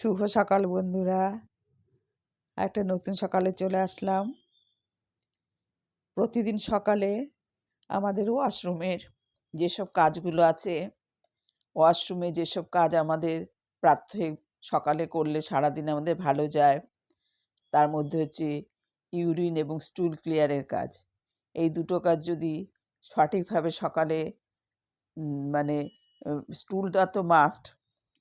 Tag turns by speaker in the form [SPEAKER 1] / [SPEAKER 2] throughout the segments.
[SPEAKER 1] শুভ সকাল, বন্ধুরা। একটা নতুন সকালে চলে আসলাম। প্রতিদিন সকালে আমাদের ওয়াশরুমের যেসব কাজগুলো আছে, ওয়াশরুমে যেসব কাজ আমাদের প্রাত্যহিক সকালে করলে সারাদিন আমাদের ভালো যায়, তার মধ্যে হচ্ছে ইউরিন এবং স্টুল ক্লিয়ারের কাজ। এই দুটো কাজ যদি সঠিকভাবে সকালে মানে স্টুলটা তো মাস্ট,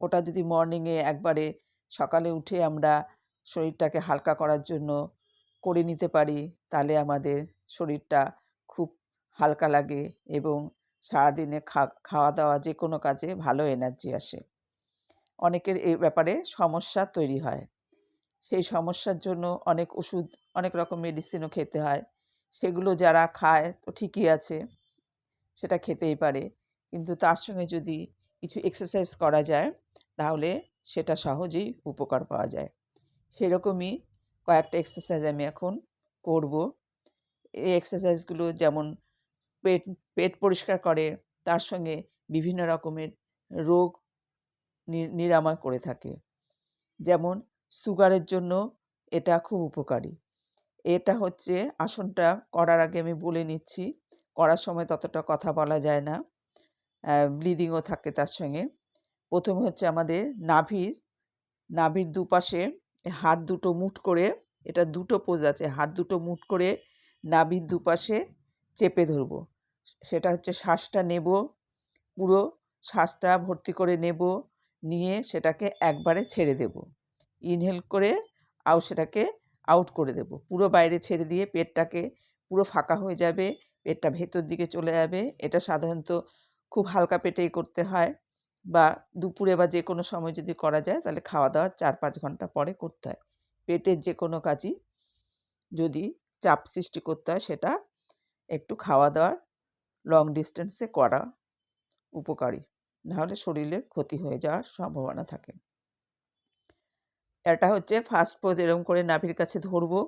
[SPEAKER 1] ওটা যদি মর্নিংয়ে একবারে সকালে উঠে আমরা শরীরটাকে হালকা করার জন্য করে নিতে পারি, তাহলে আমাদের শরীরটা খুব হালকা লাগে এবং সারাদিনে খাওয়া দাওয়া যে কোনো কাজে ভালো এনার্জি আসে। অনেকের এই ব্যাপারে সমস্যা তৈরি হয়। সেই সমস্যার জন্য অনেক ওষুধ, অনেক রকম মেডিসিনও খেতে হয়। সেগুলো যারা খায় তো ঠিকই আছে, সেটা খেতেই পারে। কিন্তু তার সঙ্গে যদি কিছু এক্সারসাইজ করা যায়, তাহলে সেটা সহজেই উপকার পাওয়া যায়। সেরকমই কয়েকটা এক্সারসাইজ আমি এখন করব। এই এক্সারসাইজগুলো যেমন পেট পেট পরিষ্কার করে, তার সঙ্গে বিভিন্ন রকমের রোগ নিরাময় করে থাকে। যেমন সুগারের জন্য এটা খুব উপকারী। এটা হচ্ছে আসনটা করার আগে আমি বলে নিচ্ছি, করার সময় ততটা কথা বলা যায় না। ব্লিডিংও থাকে তার সঙ্গে। প্রথমে হচ্ছে আমাদের নাভির নাভির দুপাশে হাত দুটো মুঠ করে, এটা দুটো পোজ আছে, হাত দুটো মুঠ করে নাভির দুপাশে চেপে ধরব। সেটা হচ্ছে শ্বাসটা নেব, পুরো শ্বাসটা ভর্তি করে নেব, নিয়ে সেটাকে একবারে ছেড়ে দেব। ইনহেল করে আউ সেটাকে আউট করে দেব। পুরো বাইরে ছেড়ে দিয়ে পেটটাকে পুরো ফাঁকা হয়ে যাবে, পেটটা ভেতর দিকে চলে যাবে। এটা সাধারণত খুব হালকা পেটেই করতে হয়। বা দুপুরে বা যে কোনো সময় যদি করা যায়, তাহলে খাওয়া দাওয়ার চার পাঁচ ঘণ্টা পরে করতে হয়। পেটের যে কোনো কাজই যদি চাপ সৃষ্টি করতে হয়, সেটা একটু খাওয়া দাওয়ার লং ডিস্টেন্সে করা উপকারী। নাহলে শরীরের ক্ষতি হয়ে যাওয়ার সম্ভাবনা থাকে। এটা হচ্ছে ফার্স্ট পোজ এরকম করে নাভির কাছে ধরবো,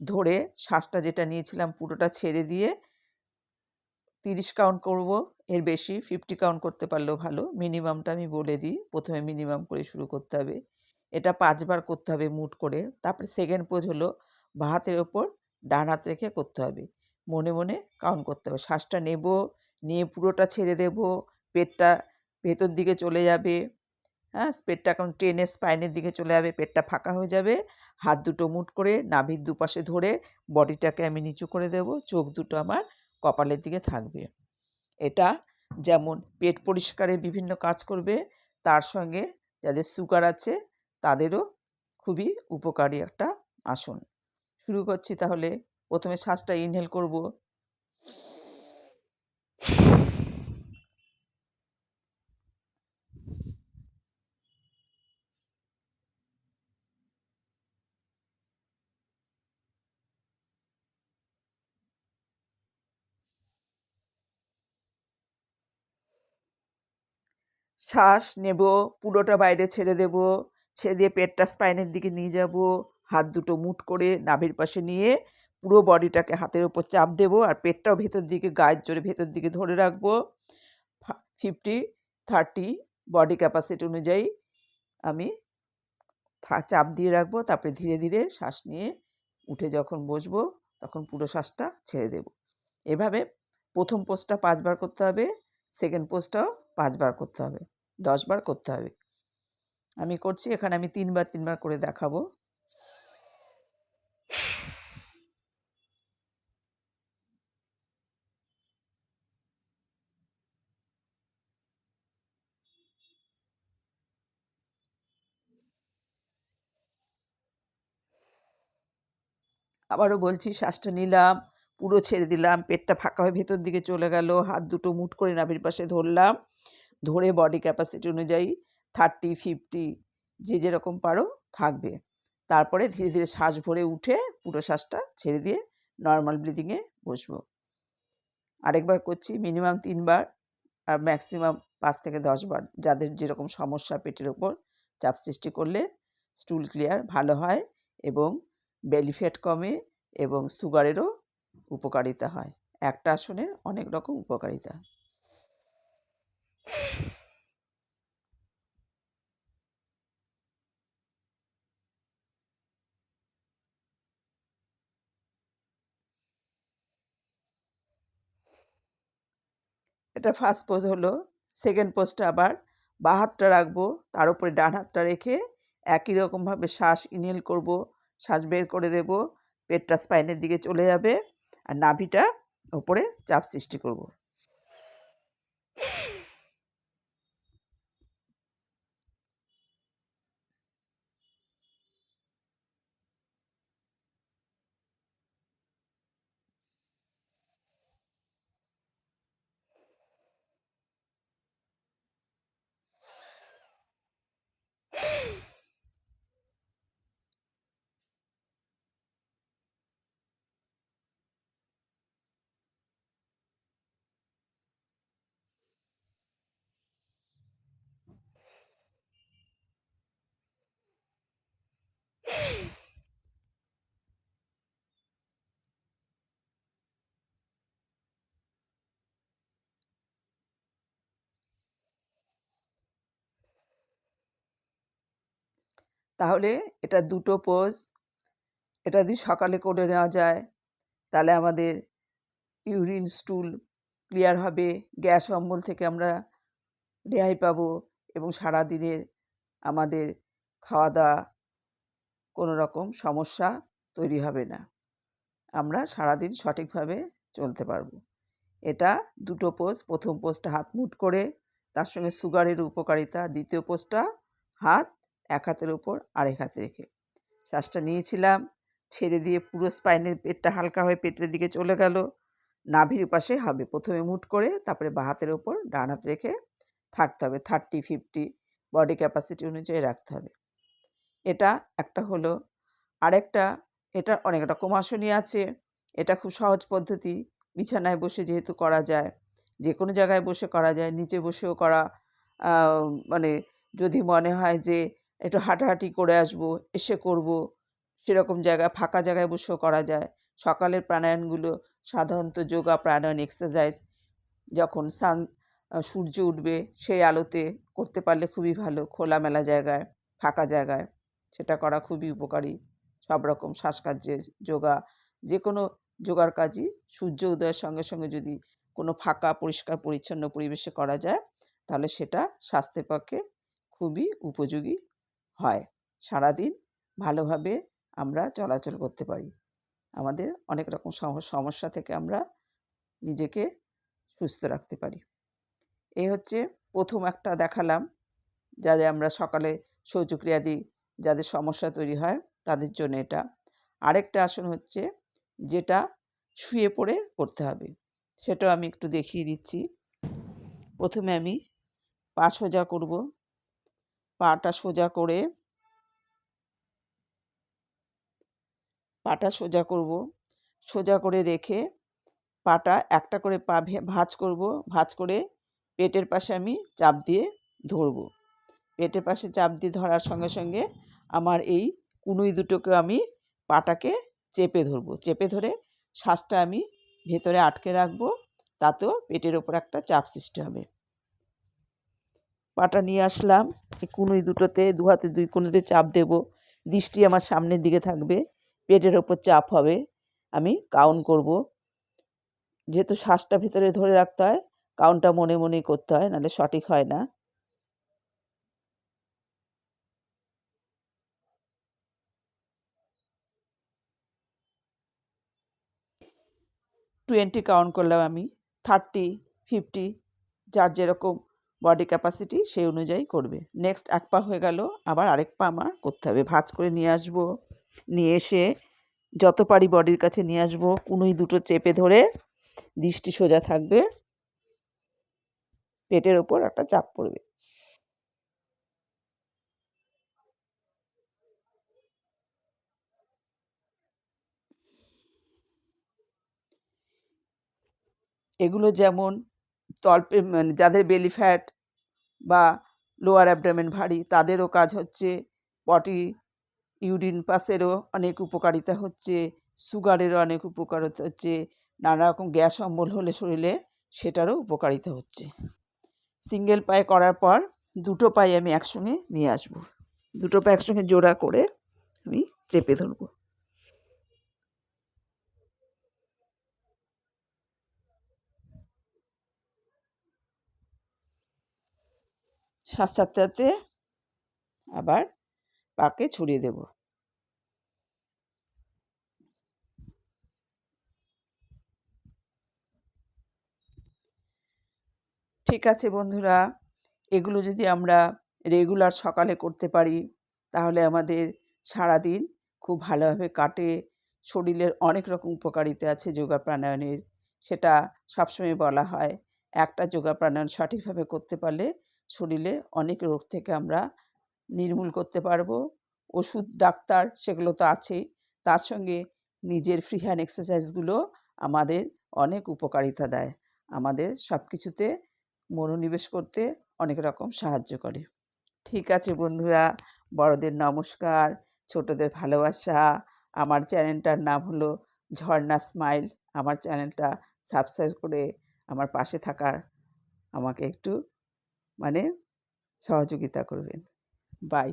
[SPEAKER 1] ধরে শ্বাসটা যেটা নিয়েছিলাম পুরোটা ছেড়ে দিয়ে তিরিশ কাউন্ট করব, এর বেশি ফিফটি কাউন্ট করতে পারলেও ভালো। মিনিমামটা আমি বলে দিই, প্রথমে মিনিমাম করে শুরু করতে হবে। এটা পাঁচবার করতে হবে মুট করে। তারপরে সেকেন্ড পোজ হলো, বা হাতের ওপর ডান হাত রেখে করতে হবে। মনে মনে কাউন্ট করতে হবে। শ্বাসটা নেব, নিয়ে পুরোটা ছেড়ে দেব, পেটটা ভেতর দিকে চলে যাবে। হ্যাঁ পেটটা এখন টেনে স্পাইনের দিকে চলে যাবে, পেটটা ফাঁকা হয়ে যাবে। হাত দুটো মুট করে, নাভির দুপাশে ধরে বডিটাকে আমি নিচু করে দেব। চোখ দুটো আমার কপালের দিকে থাকবে। এটা যেমন পেট পরিষ্কারের বিভিন্ন কাজ করবে, তার সঙ্গে যাদের সুগার আছে, তাদেরও খুবই উপকারী একটা আসন। শুরু করছি তাহলে। প্রথমে শ্বাসটা ইনহেল করব। শ্বাস নেব, পুরোটা বাইরে ছেড়ে দেব ছেড়ে দিয়ে পেটটা স্পাইনের দিকে নিয়ে যাব, হাত দুটো মুট করে নাভির পাশে নিয়ে পুরো বডিটাকে হাতের ওপর চাপ দেব আর পেটটাও ভেতর দিকে, গায়ের জোরে ভেতর দিকে ধরে রাখব। ফিফটি থার্টি বডি ক্যাপাসিটি অনুযায়ী আমি চাপ দিয়ে রাখব, তারপরে ধীরে ধীরে শ্বাস নিয়ে উঠে যখন বসবো, তখন পুরো শ্বাসটা ছেড়ে দেব। এভাবে প্রথম পোস্টটা পাঁচবার করতে হবে সেকেন্ড পোস্টটাও পাঁচবার করতে হবে। দশবার করতে হবে। আমি করছি, এখানে আমি তিনবার তিনবার করে দেখাবো। আবারও বলছি, শ্বাসটা নিলাম, পুরো ছেড়ে দিলাম, পেটটা ফাঁকা হয়ে ভেতর দিকে চলে গেল, হাত দুটো মুট করে নাভির পাশে ধরলাম। ধরে বডি ক্যাপাসিটি অনুযায়ী থার্টি ফিফটি যে যেরকম পারো থাকবে। তারপরে ধীরে ধীরে শ্বাস ভরে উঠে পুরো শ্বাসটা ছেড়ে দিয়ে নর্মাল ব্লিদিংয়ে বসবো। আরেকবার করছি মিনিমাম তিনবার আর ম্যাক্সিমাম পাঁচ থেকে দশবার যাদের যেরকম সমস্যা পেটের ওপর চাপ সৃষ্টি করলে স্টুল ক্লিয়ার ভালো হয় এবং বেলি ফ্যাট কমে এবং সুগারেরও উপকারিতা হয়। একটা আসনের অনেক রকম উপকারিতা। এটা ফার্স্ট পোজ হলো সেকেন্ড পোজটা আবার বাঁ হাতটা রাখব, তার উপরে ডান হাতটা রেখে একই রকমভাবে শ্বাস ইনহেল করব, শ্বাস বের করে দেব, পেটটা স্পাইনের দিকে চলে যাবে, আর নাভিটা ওপরে চাপ সৃষ্টি করব। তাহলে এটা দুটো পোজ, এটা যদি সকালে করে নেওয়া যায়, তাহলে আমাদের ইউরিন স্টুল ক্লিয়ার হবে, গ্যাস অম্বল থেকে আমরা রেহাই পাবো এবং সারাদিনের আমাদের খাওয়া দাওয়া কোনো রকম সমস্যা তৈরি হবে না। আমরা সারাদিন সঠিকভাবে চলতে পারব। এটা দুটো পোস্ট প্রথম পোস্টটা হাত মুট করে, তার সঙ্গে সুগারের উপকারিতা, দ্বিতীয় পোস্টটা হাত এক হাতের ওপর আরেক হাতে রেখে। শ্বাসটা নিয়েছিলাম, ছেড়ে দিয়ে পুরো স্পাইনের পেটটা হালকা হয়ে পেটের দিকে চলে গেল। নাভির পাশে হবে প্রথমে মুট করে, তারপরে বা হাতের ওপর ডান হাত রেখে থাকতে হবে থার্টি ফিফটি বডি ক্যাপাসিটি অনুযায়ী রাখতে হবে। এটা একটা হলো। আরেকটা, এটা অনেক রকম আসনই আছে। এটা খুব সহজ পদ্ধতি। বিছানায় বসে যেহেতু করা যায় যে কোনো জায়গায় বসে করা যায়, নিচে বসেও করা মানে যদি মনে হয় যে একটু হাঁটাহাঁটি করে আসব, এসে করব। সেরকম জায়গায় ফাঁকা জায়গায় বসেও করা যায়। সকালের প্রাণায়ামগুলো সাধারণত যোগা, প্রাণায়াম এক্সারসাইজ যখন সান সূর্য উঠবে সেই আলোতে করতে পারলে খুবই ভালো। খোলামেলা জায়গায়, ফাঁকা জায়গায় সেটা করা খুবই উপকারী। সব রকম শ্বাসকার্যের যোগা যে কোনো যোগার কাজই সূর্য উদয়ের সঙ্গে সঙ্গে যদি কোনো ফাঁকা, পরিষ্কার, পরিচ্ছন্ন পরিবেশে করা যায়, তাহলে সেটা স্বাস্থ্যের পক্ষে খুবই উপযোগী হয়। সারাদিন ভালোভাবে আমরা চলাচল করতে পারি। আমাদের অনেক রকম সমস্যা থেকে আমরা নিজেকে সুস্থ রাখতে পারি। এই হচ্ছে প্রথম একটা দেখালাম, যাদের আমরা সকালে শৌচক্রিয়া দিই, যাদের সমস্যা তৈরি হয় তাদের জন্য এটা। আরেকটা আসন হচ্ছে যেটা শুয়ে পড়ে করতে হবে, সেটাও আমি একটু দেখিয়ে দিচ্ছি। প্রথমে আমি পা সোজা করব। পাটা সোজা করে পাটা সোজা করব। সোজা করে রেখে পাটা একটা করে পা ভাঁজ করব। ভাঁজ করে পেটের পাশে আমি চাপ দিয়ে ধরব। পেটের পাশে চাপ দিয়ে ধরার সঙ্গে সঙ্গে আমার এই কুনুই দুটোকে আমি পাটাকে চেপে ধরবো। চেপে ধরে শ্বাসটা আমি ভেতরে আটকে রাখব। তাতেও পেটের ওপর একটা চাপ সৃষ্টি হবে। পাটা নিয়ে আসলাম। এই কুনুই দুটোতে, দু হাতে দুই কুনুতে চাপ দেব। দৃষ্টি আমার সামনের দিকে থাকবে। পেটের ওপর চাপ হবে। আমি কাউন্ট করব। যেহেতু শ্বাসটা ভেতরে ধরে রাখতে হয়, কাউন্টটা মনে মনেই করতে হয়, নাহলে সঠিক হয় না। টোয়েন্টি কাউন্ট করলাম আমি। থার্টি, ফিফটি, যার যেরকম বডি ক্যাপাসিটি সেই অনুযায়ী করবে। নেক্সট এক পা হয়ে গেল, আবার আরেক পা আমার করতে হবে। ভাজ করে নিয়ে আসব, নিয়ে এসে যত পারি বডির কাছে নিয়ে আসব, কুনুই দুটো চেপে ধরে দৃষ্টি সোজা থাকবে, পেটের ওপর একটা চাপ পড়বে। এগুলো যেমন তলপে মানে যাদের বেলি ফ্যাট বা লোয়ার অ্যাবডামেন ভারী, তাদেরও কাজ হচ্ছে। পটি ইউরিন পাসেরও অনেক উপকারিতা হচ্ছে, সুগারেরও অনেক উপকারিতা হচ্ছে, নানা রকম গ্যাস অম্বল হলে শরীরে সেটারও উপকারিতা হচ্ছে। সিঙ্গেল পায়ে করার পর দুটো পায়ে আমি একসঙ্গে নিয়ে আসব। দুটো পায়ে একসঙ্গে জোড়া করে আমি চেপে ধরবো। সাত সাতটাতে আবার পাকে ছড়িয়ে দেব। ঠিক আছে বন্ধুরা, এগুলো যদি আমরা রেগুলার সকালে করতে পারি, তাহলে আমাদের সারাদিন খুব ভালোভাবে কাটে। শরীরের অনেক রকম উপকারিতা আছে যোগা প্রাণায়ামের, সেটা সবসময় বলা হয়। একটা যোগা প্রাণায়াম সঠিকভাবে করতে পারলে শরীরে অনেক রোগ থেকে আমরা নির্মূল করতে পারব। ওষুধ, ডাক্তার সেগুলো তো আছেই। তার সঙ্গে নিজের ফ্রি হ্যান্ড এক্সারসাইজগুলো আমাদের অনেক উপকারিতা দেয়। আমাদের সব কিছুতে মনোনিবেশ করতে অনেক রকম সাহায্য করে। ঠিক আছে বন্ধুরা, বড়দের নমস্কার, ছোটদের ভালোবাসা। আমার চ্যানেলটার নাম হলো ঝর্ণা স্মাইল। আমার চ্যানেলটা সাবস্ক্রাইব করে আমার পাশে থাকার, আমাকে একটু মানে সহযোগিতা করবেন। বাই